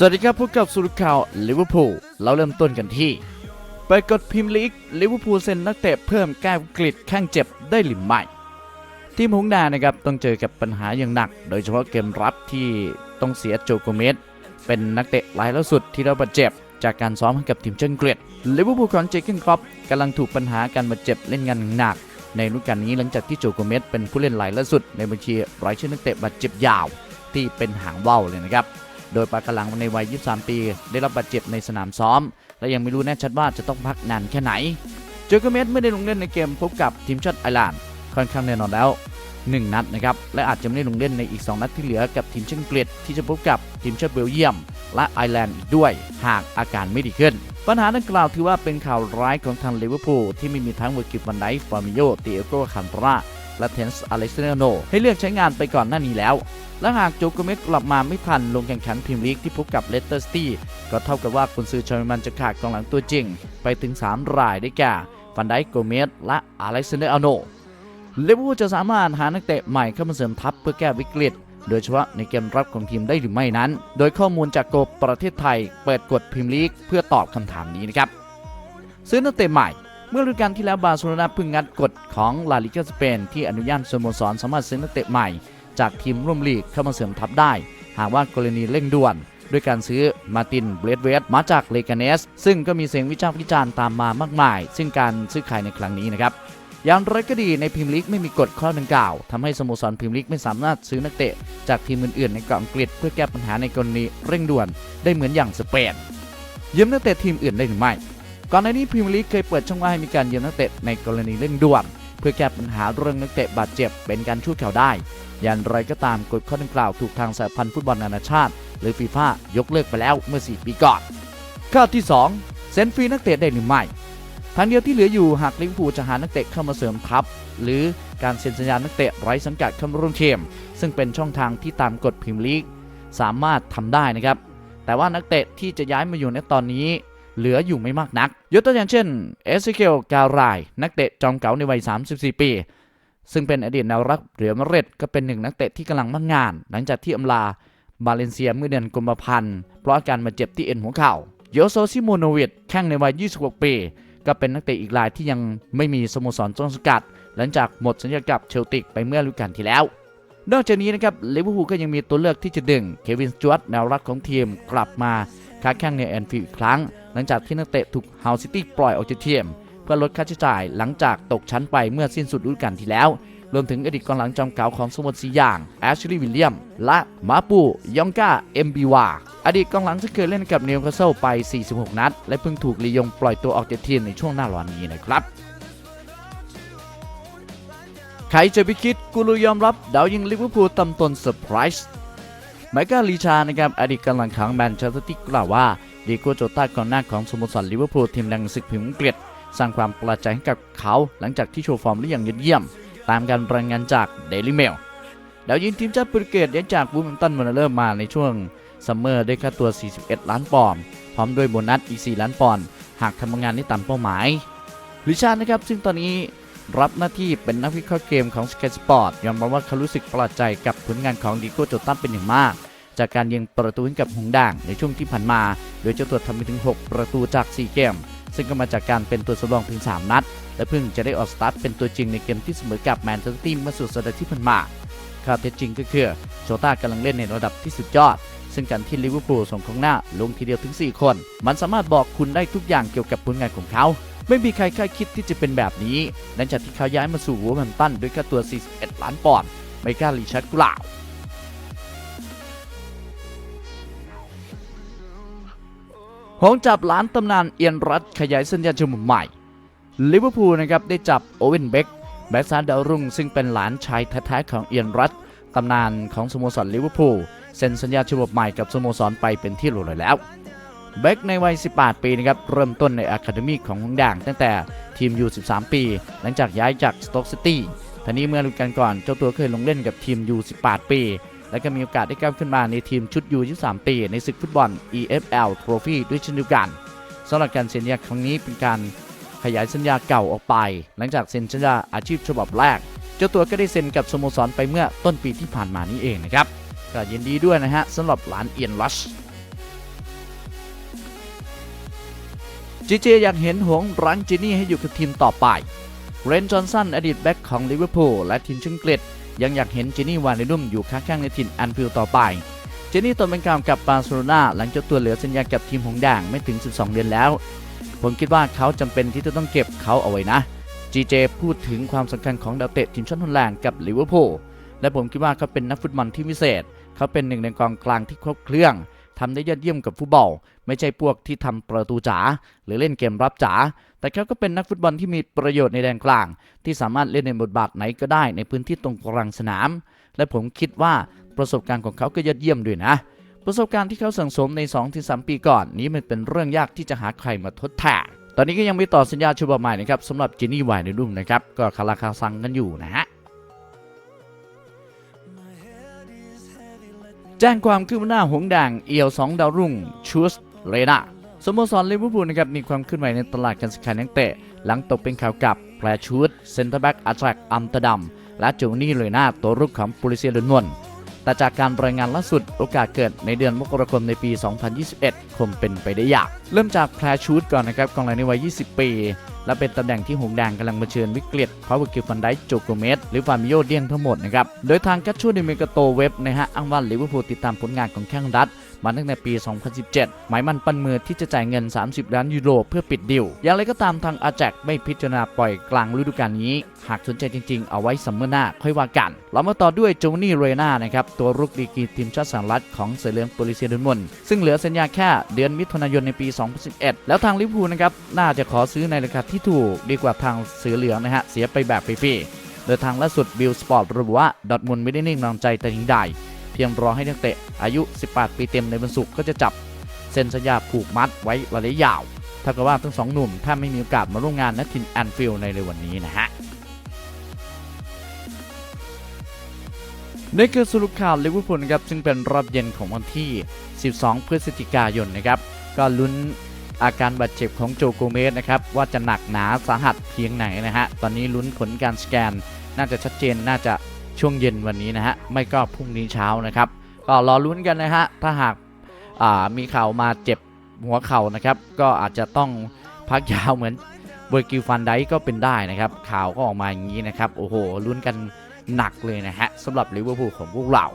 สวัสดีครับพบกับสุรข่าวลิเวอร์พูลเราเริ่มต้นกันที่ไปกดพิมพ์ลีกลิเวอร์พูลเซ็นนักเตะเพิ่มแก้วิกฤตข้างเจ็บได้หรือไม่ทีมหงดงนะครับต้องเจอกับปัญหาอย่างหนัก โดยเฉพาะเกมรับที่ต้องเสียโจโกเมสเป็นนักเตะรายล่าสุดที่ได้บาดเจ็บ จากการซ้อมให้กับทีมเชนเกรดลิเวอร์พูลของเจคเกนครอปกำลังถูกปัญหาการบาดเจ็บเล่นงานหนัก ในฤดูกาลนี้หลังจากที่โจโกเมสเป็นผู้เล่นรายล่าสุด ในบัญชีรายชื่อนักเตะบาดเจ็บยาวที่เป็นหางว่าวเลยนะครับ โดยปากกลังในวัย 23 ปี ได้รับบาดเจ็บในสนามซ้อม และยังไม่รู้แน่ชัดว่าจะต้องพักนานแค่ไหนโจโกเมสไม่ได้ลงเล่นในเกมพบกับทีมชาติไอร์แลนด์ค่อนข้างแน่นอนแล้ว 1 นัดนะครับ และอาจจะไม่ได้ลงเล่นในอีก 2 นัดที่เหลือกับทีมเชนเกรดที่จะพบกับทีมชาติเบลเยียม และไอร์แลนด์อีกด้วย หากอาการไม่ดีขึ้น ปัญหาดังกล่าวถือว่าเป็นข่าวร้ายของทางลิเวอร์พูลที่ไม่มีทั้งเวอร์กิฟวันไดฟอร์มิโยเตียโกคันตรา และเทนส์อเล็กซานโนให้เลือกใช้งานไปก่อนหน้านี้แล้ว และหากโจโกเมสกลับมาไม่ทันลงแข่งขันพรีเมียร์ลีกที่พบกับเลสเตอร์ซิตี้ก็เท่ากับว่ากุนซือชามันจะขาดกองหลังตัวจริง ไปถึง 3 รายได้แก่ฟันไดโกเมสและอเล็กซานเดอร์อโนลิเวอร์พูลจะสามารถหานักเตะใหม่เข้ามาเสริมทัพเพื่อแก้วิกฤตโดยเฉพาะในเกมรับของทีมได้หรือไม่นั้น โดยข้อมูลจากโกประเทศไทย เปิดกฎพรีเมียร์ลีกเพื่อตอบคำถามนี้นะครับ ซื้อนักเตะใหม่ เมื่อฤดูกาลที่แล้วบาร์เซโลนาพิ่งงัดกฎของลาลิกาสเปนที่อนุญาตสโมสรสามารถซื้อนักเตะใหม่ จากทีมร่วมลีกเข้ามาเสริมทัพได้ หากว่ากรณีเร่งด่วน ด้วยการซื้อมาตินเบรดเวสมาจากเลกาเนส ซึ่งก็มีเสียงวิจารณ์วิจารณ์ตามมามากมาย ซึ่งการซื้อขายในครั้งนี้นะครับอย่างไรก็ดีในพรีเมียร์ลีกไม่มีกฎข้อดังกล่าวทำให้สโมสรพรีเมียร์ลีกไม่สามารถซื้อนักเตะ จากทีมอื่นๆ ในเกาะอังกฤษเพื่อแก้ปัญหาในกรณีเร่งด่วน ได้เหมือนอย่างสเปนยืมนักเตะทีมอื่นได้หรือไม่ ก่อนหน้านี้พรีเมียร์ลีกเคยเปิดช่องว่างให้มีการยืมนักเตะในกรณีเร่งด่วน เพื่อแก้ปัญหาเรื่องนักเตะบาดเจ็บเป็นการชั่วคราวได้ อย่างไรก็ตามกฎข้อดังกล่าวถูกทางสหพันธ์ฟุตบอลนานาชาติ หรือฟีฟ่ายกเลิกไปแล้วเมื่อ 4 ปีก่อนข้อที่ 2 เซ็นฟรีนักเตะได้หรือไม่ทางเดียวที่เหลืออยู่หากลิเวอร์พูลจะหานักเตะเข้ามาเสริมทัพ หรือการเซ็นสัญญานักเตะไร้สังกัดเข้าร่วมทีมซึ่งเป็นช่องทางที่ตามกฎพรีเมียร์ลีกสามารถทำได้นะครับแต่ว่านักเตะที่จะย้ายมาอยู่ในตอนนี้ เหลืออยู่ไม่มากนัก ยกตัวอย่างเช่น เอสเคิลการาย นักเตะจอมเก๋าในวัย 34 ปี ซึ่งเป็นอดีตแนวรับเรียมาดริดก็เป็นหนึ่งนักเตะที่กำลังมั่งงาน หลังจากที่อำลาบาเลนเซียเมื่อเดือนกุมภาพันธ์เพราะอาการบาดเจ็บที่เอ็นหัวเข่าโยโซซิโมโนวิชแข้งในวัย 26 ปี ก็เป็นนักเตะอีกรายที่ยังไม่มีสโมสรต้นสังกัด หลังจากหมดสัญญากับเชลติกไปเมื่อฤดูกาลที่แล้ว นอกจากนี้นะครับลิเวอร์พูลก็ยังมีตัวเลือกที่จะดึงเควินสจวตแนวรับของทีมกลับมา ค้าแข้งในแอนฟิลด์อีกครั้ง หลังจากที่นักเตะถูกเฮาซิตี้ปล่อยออกจากทีมเพื่อลดค่าใช้จ่ายหลังจากตกชั้นไปเมื่อสิ้นสุดฤดูกาลที่แล้ว รวมถึงอดีตกองหลังจอมเก่าของสโมสรสีอย่างแอชลีย์วิลเลียม และมาปูยองกาเอ็มบีวาอดีตกองหลังที่เคยเล่นกับนิวคาสเซิลไป 46 นัด และเพิ่งถูกลียงปล่อยตัวออกจากทีมในช่วงหน้าร้อนนี้นะครับใครจะไปคิดกูรูยอมรับดาวยิงลิเวอร์พูลตำตนเซอร์ไพรส์ ไมเคิลลีชานะครับอดีตกำลังขังแมนเชสเตอร์ซิตี้กล่าวว่าดีโกโจต้ากองหน้าของสโมสรลิเวอร์พูลทีมแรงศึกพิมพ์อังกฤษสร้างความประหลาดใจให้กับเขาหลังจากที่โชว์ฟอร์มได้อย่างยอดเยี่ยม ตามการรายงานจากเดลิเมลดาวยิงทีมชาติโปรตุเกสย้ายจากบูมตันวันเริ่มมาในช่วงซัมเมอร์ด้วยค่าตัว 41 ล้านปอนด์พร้อมด้วยโบนัสอีก 4 ล้านปอนด์หากทำงานได้ตามเป้าหมายลิชานะครับซึ่งตอนนี้ รับหน้าที่เป็นนักวิเคราะห์เกมของ Sky Sport ยอมรับว่าเขารู้สึกประหลาดใจกับผลงานของดิโก้โจตันเป็นอย่างมาก จากการยิงประตูให้กับหงด่างในช่วงที่ผ่านมา โดยเจ้าตัวทำไปถึง 6 ประตูจาก 4 เกม ซึ่งก็มาจากการเป็นตัวสำรองเพียง3 นัด และเพิ่งจะได้ออกสตาร์ทเป็นตัวจริงในเกมที่เสมอกับแมนเชสเตอร์ซิตี้เมื่อสุดสัปดาห์ที่ผ่านมาข้อเท็จจริงก็คือโชต้ากำลังเล่นในระดับที่สุดยอด ซึ่งการที่ลิเวอร์พูลส่งกองหน้าลงทีเดียวถึง 4 คน มันสามารถบอกคุณได้ทุกอย่างเกี่ยวกับผลงานของเขา ไม่มีใครคาดคิดที่จะเป็นแบบนี้หลังจากที่เขาย้ายมาสู่วัวแฮมป์ตันด้วยค่าตัว 41 ล้านปอนด์ไมเคิลลีชัดกล่าวหงจับหลานตำนานเอียนรัตขยายสัญญาฉบับใหม่ลิเวอร์พูลนะครับได้จับโอเวนเบกแบ็กซ้ายดาวรุ่งซึ่งเป็นหลานชายแท้ๆของเอียนรัตตำนานของสโมสรลิเวอร์พูลเซ็นสัญญาฉบับใหม่กับสโมสรไปเป็นที่รียบร้อยแล้ว เบคในวัย 18 ปีนะครับเริ่มต้นในอะคาเดมีของหงส์แดงตั้งแต่ทีมยู13 ปี หลังจากย้ายจากสโต๊กซิตี้ทีนี้เมื่อฤดูกาลก่อนเจ้าตัวเคยลงเล่นกับทีมยู18 ปี และก็มีโอกาสได้ก้าวขึ้นมาในทีมชุดยู23 ปี ในศึกฟุตบอล EFL Trophy ด้วยเช่นเดียวกันสำหรับการเซ็นสัญญาครั้งนี้เป็นการขยายสัญญาเก่าออกไป หลังจากเซ็นสัญญาอาชีพฉบับแรก เจ้าตัวก็ได้เซ็นกับสโมสรไปเมื่อต้นปีที่ผ่านมานี้เองนะครับก็ยินดีด้วยนะฮะสำหรับหลานเอียนลัช จีเจอยากเห็นหวงรังจินี่ให้อยู่กับทีมต่อไป เรนจอนสันอดีตแบ็กของลิเวอร์พูลและทีมชึงเกรดยังอยากเห็นจินี่วานในนุ่มอยู่ข้างๆในถิ่นแอนฟิลด์ต่อไปเจนี่ตนเป็นกาวกับบาร์เซโลนาหลังจ้าตัวเหลือสัญญากับทีมหงแดงไม่ถึง 12 เดือนแล้ว ผมคิดว่าเขาจำเป็นที่จะต้องเก็บเขาเอาไว้นะจีเจพูดถึงความสำคัญของดาวเตะทีมชาติฮอลแลนด์กับลิเวอร์พูลและผมคิดว่าเขาเป็นนักฟุตบอลที่พิเศษ เขาเป็นหนึ่งในกองกลางที่ครบเครื่อง ทำได้ยอดเยี่ยมกับฟุตบอล ไม่ใช่พวกที่ทำประตูจ๋าหรือเล่นเกมรับจ๋าแต่เขาก็เป็นนักฟุตบอลที่มีประโยชน์ในแดนกลาง ที่สามารถเล่นในบทบาทไหนก็ได้ในพื้นที่ตรงกลางสนาม และผมคิดว่าประสบการณ์ของเขาก็ยอดเยี่ยมด้วยนะ ประสบการณ์ที่เขาสั่งสมใน 2-3 ปีก่อน นี้มันเป็นเรื่องยากที่จะหาใครมาทดแทนตอนนี้ก็ยังไม่ต่อสัญญาฉบับใหม่นะครับสำหรับจินนี่วายในรุ่มนะครับก็คาราคาซังกันอยู่นะฮะ แจ้งความคืบหน้าหงส์แดงเอียว2ดาวรุ่งชูสเรนาสโมสรลิเวอร์พูลนะครับมีความเคลื่อนไหวในตลาดการซื้อขายนักเตะ หลังตกเป็นข่าวกับแพรชูดเซนเตอร์แบ็กอาแทรกอัมตอร์ดัมและโจนี่เรนาตัวรุกของปูริเซียดอนวนแต่จากการรายงานล่าสุดโอกาสเกิดในเดือนมกราคมในปี 2021 คงเป็นไปได้ยาก เริ่มจากแพรชูดก่อนนะครับกองหลังในวัย 20 ปี และเป็นตำแหน่งที่หงแดงกำลังเผชิญวิกฤตเพราะว่ากิลฟันไดโจโกเมสหรือฟามิโยเดียงทั้งหมดนะครับ โดยทางกัชชูดิเมกโตเว็บนะฮะอ้างว่าลิเวอร์พูลติดตามผลงานของแข้งรัฐมาตั้งแต่ปี 2017 หมายมันปั้นมือที่จะจ่ายเงิน 30 ล้านยูโรเพื่อปิดดิว อย่างไรก็ตามทางอาแจกไม่พิจารณาปล่อยกลางฤดูกาลนี้ หากสนใจจริงๆ เอาไว้ซัมเมอร์หน้าค่อยว่ากัน เรามาต่อด้วยโจนี่เรนานะครับ ตัวรุกดีกีทีมชาติสหรัฐของเสือเหลืองโปลิเซียดนมอนซึ่งเหลือสัญญาแค่เดือนมิถุนายนในปี 2011 แล้วทางลิเวอร์พูลนะครับน่าจะขอซื้อในราคาที่ถูกดีกว่าทางเสือเหลืองนะฮะ เสียไปแบบฟรีๆโดยทางล่าสุดบิลสปอร์ตระบุว่าดอทมุนไม่ได้นิ่งนอนใจแต่อย่างใด เพียงรอให้นักเตะอายุ 18 ปีเต็มในวันศุกร์ก็จะจับเซ็นสัญญาผูกมัดไว้ระยะยาวเท่ากับว่าทั้งสองหนุ่มถ้าไม่มีโอกาสมาร่วมงานณทินแอนฟิลในเร็ววันนี้นะฮะนี่คือสรุปข่าวลิเวอร์พูลนะครับซึ่งเป็นรอบเย็นของวันที่ 12 พฤศจิกายนนะครับ ก็ลุ้น อาการบาดเจ็บของโจโกเมสนะครับว่าจะหนักหนาสาหัสเพียงไหนนะฮะตอนนี้ลุ้นผลการสแกน น่าจะชัดเจนน่าจะช่วงเย็นวันนี้นะฮะไม่ก็พรุ่งนี้เช้านะครับก็รอลุ้นกันนะฮะถ้าหากามีข่าวมาเจ็บหัวเข่านะครับก็อาจจะต้องพักยาวเหมือนเบอร์กิลฟันไดก็เป็นได้นะครับข่าวก็ออกมาอย่างนี้นะครับโอ้โหลุ้นกันหนักเลยนะฮะสำหรับลิเวอร์พูลของพวกเรา